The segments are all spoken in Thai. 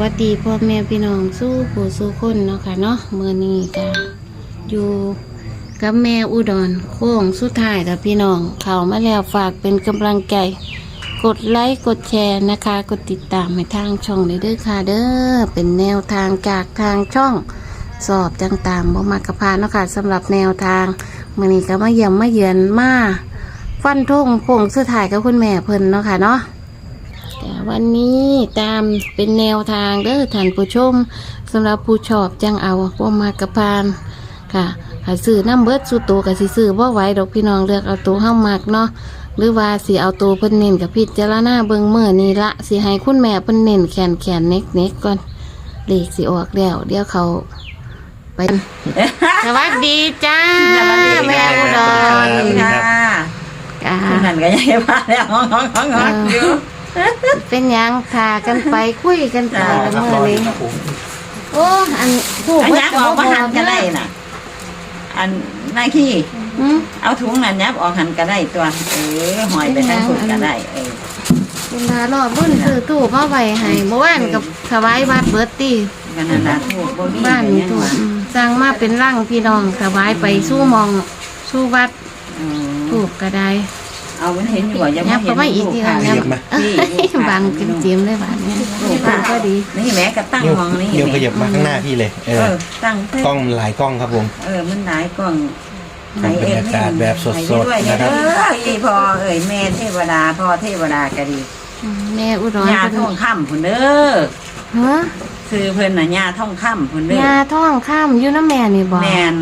วัสดีพ่อแม่พี่น้องสู้ผู้สู้คนเนาะค่ะเนาะเมื่อนี้ก็อยู่กับแม่อุดรโค้งสุดท้ายกับพี่น้อง เขามาแล้วฝากเป็นกำลังใจ กดไลค์กดแชร์นะคะ กดติดตามให้ทางช่องเลยด้อค่ะเด้อเป็นแนวทางจากทางช่องสอบต่างๆบ่มากระพานเนาะค่ะสำหรับแนวทางเมื่อนี้ก็มาเยี่ยมมาเยือนมาฟันทงโค้งสุดท้ายกับคุณแม่เพิ่นเนาะค่ะเนาะ แต่วันนี้ตามเป็นแนวทางเด้อท่านผู้ชมสำหรับผู้ชอบจังเอาบ่มากระพานค่ะถ้าซื้อน้ำเบิดสู่ตัวก็สิซื้อบ่ไหวดอกพี่น้องเลือกเอาตัวเฮามักเนาะหรือว่าสิเอาตัวเพิ่นเน้นกับพิจารณาเบิ่งมื้อนี้ละสิให้คุณแม่เพิ่นเน้นแขนแขนเน็กเน็กก่อนเลขสิออกแล้วเดี๋ยวเขาไปสวัสดีจ้าสวัสดีค่ะแม่อุดรค่ะจ้านั่นก็ยังมาแล้วงองงองงองงองอยู่ เป็นหยังพากันไปคุยกันไปจ้าละเมื่อนี้โอ้อันผู้อันยับออกมาหันก็ได้น่ะ อันนายขี้อืมเอาถุงนั้นยับออกหันก็ได้ตัว เออหอยไปทางฝุ่นก็ได้เออเวลารอบรุ่นซื้อตู้มาไว้ให้เมื่อวานกับถวายวัดเบิร์ตตี้กันนั่นนะถูกบ่มีบ้านเนี่ยตู้ว่าอืมสร้างมาเป็นร่างพี่น้องถวายไปสู้หมองสู้วัดอืมถูกก็ได้ เอามันเห็นอยู่ว่ายังยัไม่บเห็ก็นไม่อีกทีละลูยับค่ะนี่ลูกค่ะบังกิมจิมเลยบ้านนี้นี่เพิ่นก็ดี นี่แม่ก็ตั้งนิ้วมองนี่นิ้วขแม่ยับมาข้างหน้าพี่เลย เอเออ อตั้งเพิ่กล้องหลายกล้องครับผม เออมันหลายกล่องบรรยากาศแบบสดๆให้ด้วยนะครับเอออีพอเอ่ยแม่เทวดาพ่อเทวดาก็ดีอืมแม่อุดรยาเพิ่นท่องค่ำพุ่นเด้อฮะคือเพิ่นน่ะยาท่องค่ำพุ่นเด้อยาท้องข้ามอยู่น้ำแม่นี่บ่แมน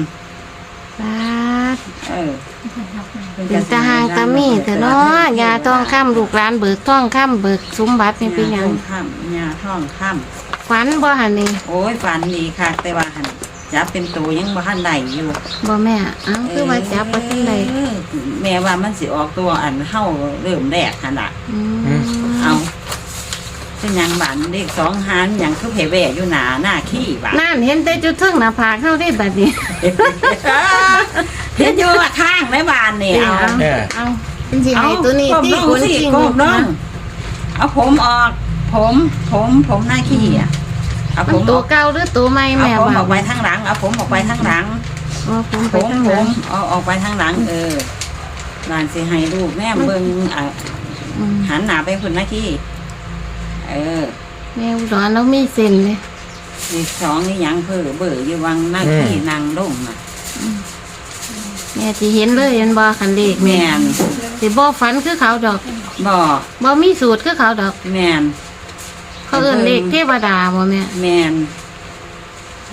บา ดเออเป็นตาหางตามีแต่เนาะยาท้องข้ามลูกหลานเบิกท้องข้ามเบิกสมบัตินี่เป็นหยัยางท่องค่ำยาท่องค่ฝันบ่หันนี่ำโอ้ยฝันดีค่ะ แต่ว่าหันจับเป็นตัวยังบ่ทันได้อยู่บ่แม่เอ้าคือว่าจับบ่ทันใดเออแม่ว่ามันสิออกตัวอันเฮาเริ่มแรกหั่นล่ะอืมอืมเอาเป็นหยังบานเด็กสองหานหยังคือเพแว่อยู่หนาหน้าขี้บานนั่นเห็นแต่จุดทึ่งหน้าผากเฮาได้บัดนี้ เห็นอยู่ว่าข้างในบ้านนี่เอาเออเอาจริงๆเอาไอ้ตัวนี้ก้มที่ลงคนสิจริงก้มลงเอาผมออก ผมผมผมหน้าขี้อะเอามัผนมอตัวอกเก่าหรือตัวใหม่เอาแม่ผมว่าออกไปทางหลังเอาผมออกไปทางหลัง อ๋อผมผไปมทางผหลังมเอาออกไปทางหลัง เออหลานสิให้ลูกแม่เบิ่งอะอืมหันหน้าไปคุณหน้าขี้เออ แม่อุดรเรามีเส้นเลยนี่สองนี่หยังเพื่อเบื่ออยู่วังหน้าขี้นางลงน่ะ แม่สิเห็นเลยเห็นบ่คันเลขแมแม่นสิบ่ฝันคือเขาดอกบ่บ่มีสูตรคือเขาดอก แมนเขาเอิ้นเลขเทวดาบ่แม่แมน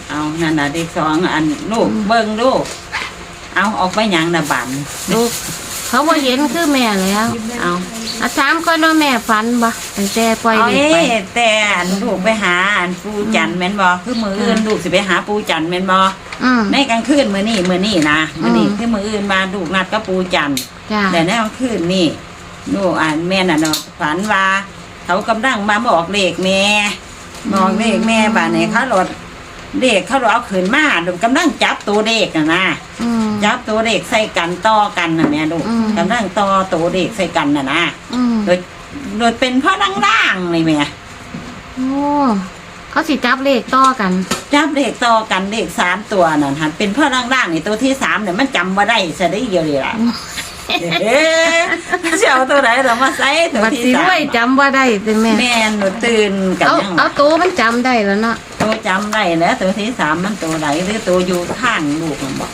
เอานั่นน่ะเด็กสองอันลูกเบิ่งลูกเอาออกไปหยังน่ะบันลูก เขาบ่เห็นคือแม่แล้ว เอาอาถามก่อนว่าแม่ฝันบ่ตั้งแต่ปล่อยเอาเด็กเอ๊ไปแต่อันลูกไปหาอันปูจันทร์แม่นบ่คือมืออื่นลูกสิไปหาปูจันทร์แม่นบ่อืม ในกลางคืนมื้อนี้มื้อนี้นะมื้อนี้อืม คือมื้ออื่นมาลูกนัดกับปูจันทร์จ้าแต่ในกลางคืนนี่ลูกอ่านแม่น่ะเนาะฝันว่าเขากำลังมาบอกเลขแม่บอกเลขแม่บ้านนี้เขารถ เด็กเขารถเอาขืนมาลูกกำลังจับตัวเด็กน่ะนะอืม จับตัวเด็กใส่กันต่อกันน่ะแม่ลูกอืม กำลังต่อตัวเด็กใส่กันน่ะนะอืมโดยโดยเป็นพ่อล่างๆเลยแม่โอ้เขาสิจับเลขต่อกัน จับเด็กต่อกันเด็กสามตัวนั่นหันเป็นพ่อล่างๆนี่ตัวที่สามเนี่ยมันจำว่าได้ซะได้เดียวเลยล่ะ เอ๊ะจะเอาตัวไหนเรามาใส่ตัวบัดที่สิสารวยมจำว่าได้เป็นแม่ แม่หนูตื่นกับเอายังเอาตัวมันจำได้แล้วเนาะตัวจำได้แล้วตัวที่สามมันตัวไหนหรือตัวอยู่ข้างลูกมันบอก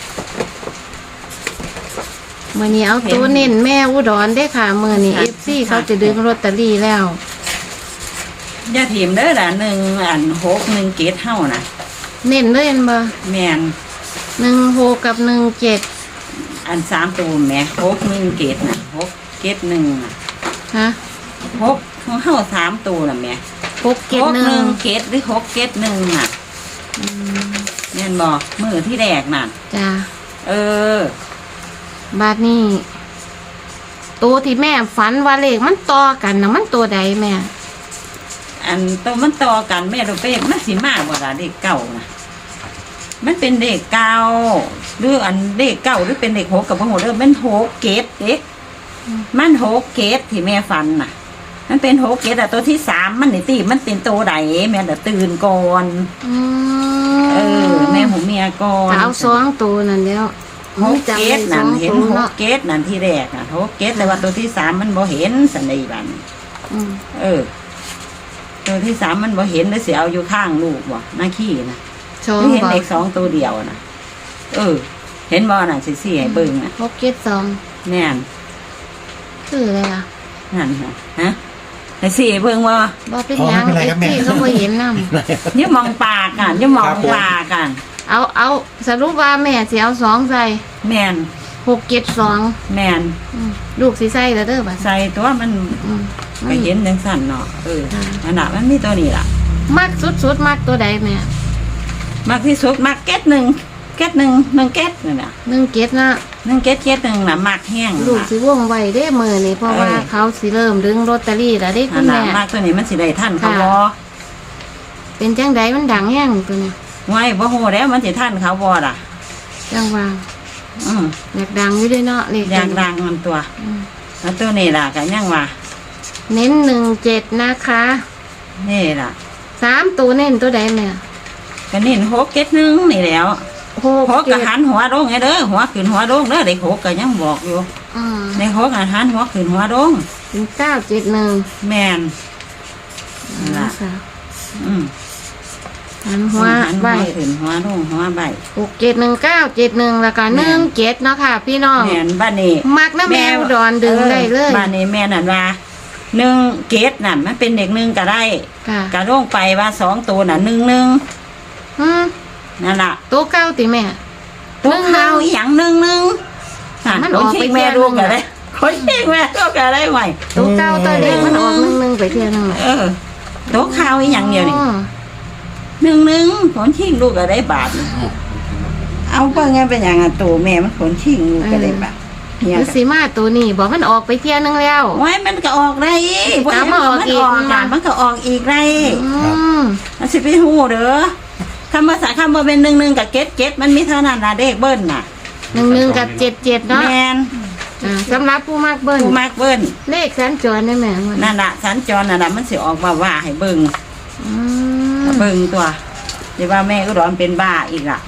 มื่อนี้เอาตัวเน้นแม่อุดรได้อค่ะมื่อนี้เอฟซีเขาจะดึงลอตเตอรี่แล้วอย่าถีมเด้อละหนึ่งอันหกหนึ่งเกตเท่านะเน้นเลยเห็นบ่แม่นหนึ่งหกกับหนึ่งเจ็ด อันสามตัวแม่หกหนึ่งเกตนะหกเกตหนึ่งน่ะฮะหกของเท่าสามตัวน่ะแม่หกเจ็ดหนึ่งเกตหรือหกเกตหนึ่งน่ะแม่นบอกมือที่แรกน่ะ จ้าเออ บาทนี้ตัวที่แม่ฝันว่าเลขมันต่อกันนะมันตัวใดแม่ อันตัวมันต่อกันแม่ตัวเป้มันสิมากกว่าเด็กเก่านะ มันเป็นเด็กเก่าหรืออันเด็กเก่าหรือเป็นเด็กหกกับพงหเริ่มมันหกเกตเด็กมันหกเกตที่แม่ฟันน่ะมมันเป็นหกเกตอะตัวที่สามมันนี่ตีมันเป็นตัวใดแม่น่ะตื่นก่อนอืมเออแม่หูเมียก่อนถ้าเอาสองตัวนั่นแล้วหกเกตนั่นเห็นหเนาะกเกตนั่นที่แรกน่ะหกเกตแต่ว่าตัวที่สามมันบ่เห็นสันนิบันอืมเออ ตัวที่สามมันบ่เห็นเลยเสียเอาอยู่ข้างลูกบ่หน้าขี้นะ สองไม่เห็นบ่เด็กสองตัวเดียวนะเออ เห็นบ่น่ะสิสี่ให้เบิ่งน่ะหกเจ็ดสองแน่นคืออะไรล่ะนั่นฮะฮะให้สี่ให้เบิ่งว่าบ่เป็นหยังเอฟซีเขาบ่เห็นนำอย่ามองปากกันอย่ามองปากกัน เอาเอาสรุปว่าแม่สิเอาสองใส่แม่นหกเจ็ดสองแม่นอืมลูกสิใส่แล้วเด้อบัดใส่ตัวมันอืมไปเห็นจังสั่นเนาะเออค่ะอันน่ะมันมีตัวนี้ล่ะ มักสุดๆมักตัวใดแม่ มากที่สุดมากเก็ตหนึ่งเก็ตหนึ่งหนึ่งเก็ตนี่น่ะหนึ่งเจ็ดนะหนึ่งเก็ตเก็ตหนึ่งน่ะมากแห้งลูกน่ะ สิว่องไวเด้มือนี่เพราะว่าเออ เขาสิเริ่มดึงลอตเตอรี่แล้วได้อัคุนณน่ะแม่มากตัวนี้มันสิได้ท่านเขาค่ะบ่เป็นจังใดมันดังแห้งตัวเนี้ไว้บ่ฮู้แล้วมันสิท่านเขาบ่ล่ะ จังว่าอืมอยากดังอยู่ด้วยเนาะเลขอยากดังมันตัว อืมแล้วตัวนี้ล่ะก็ยังว่าเน้นหนึ่งเจ็ดนะคะนี่ล่ะสามตัวเน้นตัวใดแม่ ก็นี่หกเก็ตหนึ่งนี่แหล้วหกหกเจ็ก็ดหันหัวลงไงเด้อหัวขึ้นหัวลงเด้อเด็กหกก็ยังบอกอยู่อืมในหกก็หันหัวขึ้นหัวลงถึงเก้าเจ็ดหนึ่งแม่นนั่นล่ะค่ะอืมหันหัวหันใบหัวขึ้นหัวลงหัวใบหกเจ็ดหนึ่งเก้าเจ็ดหนึ่งแล้วก็หนึ่งเจ็ดเนาะค่ะ พี่น้องแม่นบ้านนี้ มักนะแมวดอนดึงได้เลยบ้านนี้แม่นั่นว่าหนึ่งเกตนั่นมันเป็นเด็กหนึ่งก็ได้ค่ะ กระโดงไปว่าสองตัวน่ะหนึ่งหนึ่ง อืมนั่นล่ะตัวเก้าติแม่ ตัวข้าวอีหยังหนึ่งหนึ่งนั่นมันคออนกชิไปงแม่เที่ยวลูกหนึ่ก็งได้คนชิงแม่ลูกก็ได้ไหวตัวเก้าตัวเด็กมันออกหนึ่งหนึ่งไปเที่ยวหนึงเออตัวข้าวอีหยังเดียวนี่อ๋อหนึ่งหนึ่งคนชิงลูกก็ได้บาทเอาเพิ่งไงเป็นอย่างอะตัวแม่มันคนชิงลูกก็ได้บาทหเนี่ยรือสีมาตัวนี้บอกมันออกไปเที่ยวหนึงแล้วไว้มันก็ออกได้กลับมาออกอีกมันกันมันก็ออกอีกได้อืมมันสิไปหูเด้อ คำภาษาคำว่าเป็นหนึ่งหนึ่งกับเก็ตเก็ตมันมีเท่านั้นนะเด็กเบิ้ลน่ะหนึ่งหนึ่งกับเจ็ดเจ็ดเนาะแมนอ่าสำหรับผู้มากเบิ้ลผู้มากเบิ้ลเลขสัญจรได้ไหมมันนั่นน่ะสัญจรน่ะนะมันสิออกมาว่าให้เบิ่งอืมเบิ่งตัวเดี๋ยวว่าแม่ก็ร้อนเป็นบ้าอีกล่ะ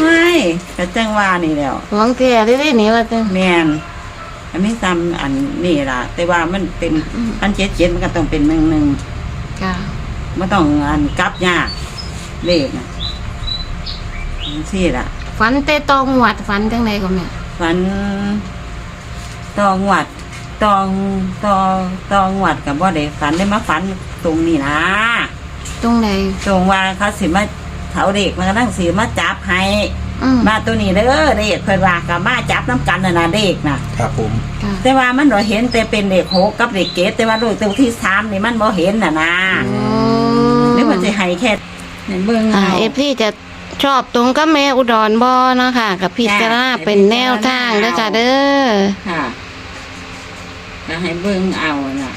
ไม่กระจังว่านี่แล้วหวงแท้ได้ได้หนีว่าจังแมนอันนี้ซ้ำอันนี่ล่ะ แต่ว่ามันเป็นอืมอันเจ็ดเจ็ดมันก็ต้องเป็นหนึ่งหนึ่ง ค่ะไม่ต้องอันกลับยากเลขนะสี่ล่ะฝันแต่ตองหวัดฝันจังไดก็แม่ฝันตองหวัดตองตองตองหวัดกับว่าได้ฝันได้มาฝันตรงนี้นะตรงไหนตรงว่าเขาสิมาเขาเด็กมันก็ตั้งสีมาจับให้ อืมมาตัวนี้เด้อเด็กเพิ่นว่ากับมาจับน้ำกันน่ะนะเด็กน่ะ ครับผม ค่ะ แต่ว่ามันเราเห็นแต่เป็นเด็กหกกับเด็กเกตแต่ว่าลูกตัวที่สามนี่มันบ่เห็นน่ะนะโอ้นี่มันจะให้แค่เนี่ยเบิ่งอ่าเอา เอฟซีจะชอบตรงกับแม่อุดรบ่เนาะค่ะ กับพิจารณาจ้ะ เป็นแนวทางเด้อค่ะเด้อ ค่ะก็ให้เบิ่งเอาน่ะ